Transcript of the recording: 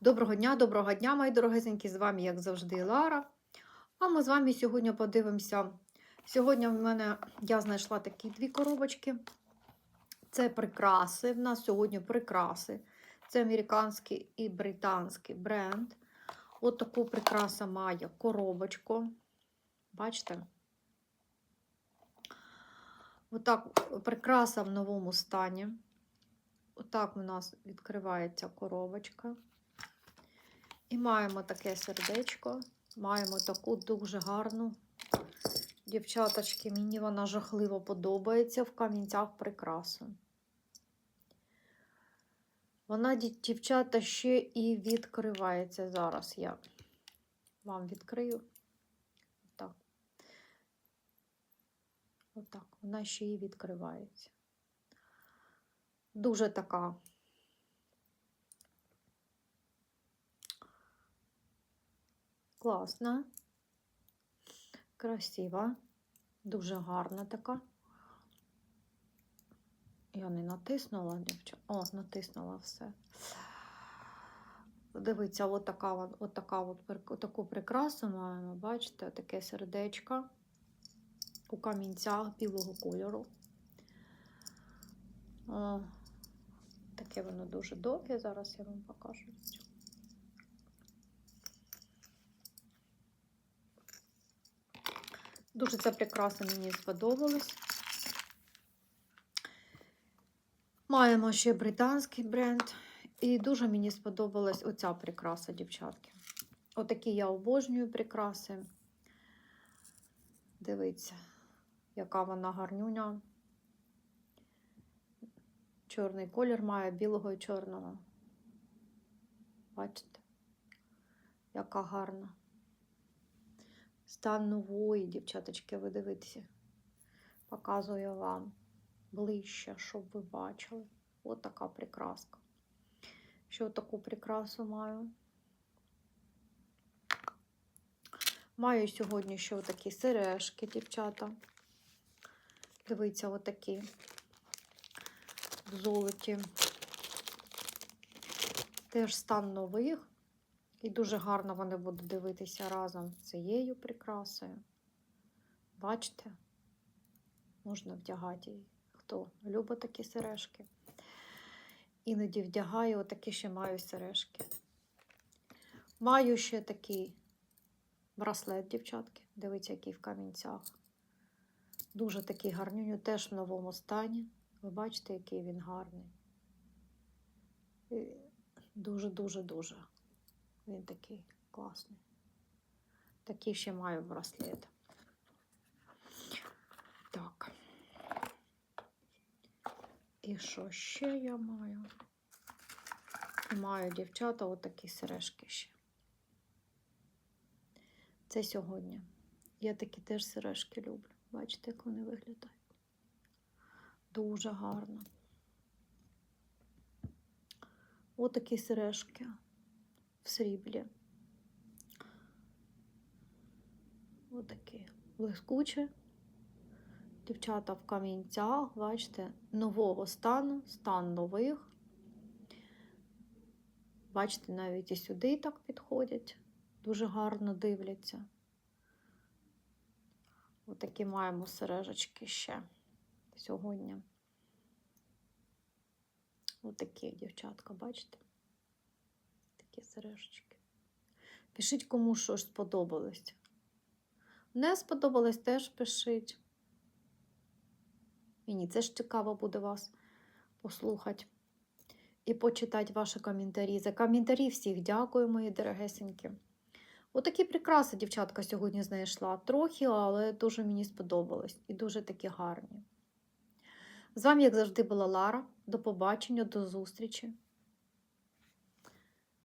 Доброго дня, доброго дня, мої дорогесенькі, з вами, як завжди, Лара. А ми з вами сьогодні подивимося. Сьогодні в мене я знайшла такі дві коробочки. Це прикраси. В нас сьогодні прикраси. Це американський і британський бренд. От таку прикраса має коробочку. Бачите? Отак прикраса в новому стані. Отак у нас відкривається коробочка. І маємо таке сердечко. Маємо таку дуже гарну. Дівчаточки, мені вона жахливо подобається в камінцях прикрасу. Вона, дівчата, ще і відкривається. Зараз я вам відкрию. Отак. Отак. Вона ще і відкривається. Дуже така класна, красива, дуже гарна така. Я не натиснула, дівчата. О, натиснула все. Дивіться, от така, от, таку прикрасу маємо, бачите, таке сердечко у камінцях білого кольору. О, таке воно дуже довге, зараз я вам покажу. Дуже ця прикраса мені сподобалась. Маємо ще британський бренд. І дуже мені сподобалась оця прикраса, дівчатки. Отакі я обожнюю прикраси. Дивіться, яка вона гарнюня. Чорний колір має білого і чорного. Бачите? Яка гарна. Стан нової, дівчаточки, ви дивіться. Показую вам ближче, щоб ви бачили. От така прикраска. Ще таку прикрасу маю. Маю сьогодні ще такі сережки, дівчата. Дивіться, отакі в золоті. Теж стан нових. І дуже гарно вони будуть дивитися разом з цією прикрасою. Бачите? Можна вдягати її. Хто любить такі сережки. Іноді вдягаю, отакі ще маю сережки. Маю ще такий браслет, дівчатки. Дивіться, який в камінцях. Дуже такий гарнюню, теж в новому стані. Ви бачите, який він гарний. Дуже-дуже-дуже. Він такий класний. Такий ще маю браслет. Так. І що ще я маю? Маю дівчата отакі сережки ще. Це сьогодні. Я такі теж сережки люблю. Бачите, як вони виглядають. Дуже гарно. Отакі сережки сріблі. Отакі блискучі. Дівчата в камінцях, бачите, нового стану, стан нових. Бачите, навіть і сюди так підходять, дуже гарно дивляться. Отакі маємо сережечки ще сьогодні. Отакі, дівчатка, бачите? Такі сережечки. Пишіть, кому що ж сподобалось. Не сподобалось, теж пишіть. Мені це ж цікаво буде вас послухати і почитати ваші коментарі. За коментарі всіх дякую, мої дорогесенькі. Отакі прикраси, дівчатка, сьогодні знайшла. Трохи, але дуже мені сподобалось. І дуже такі гарні. З вами, як завжди, була Лара. До побачення, до зустрічі.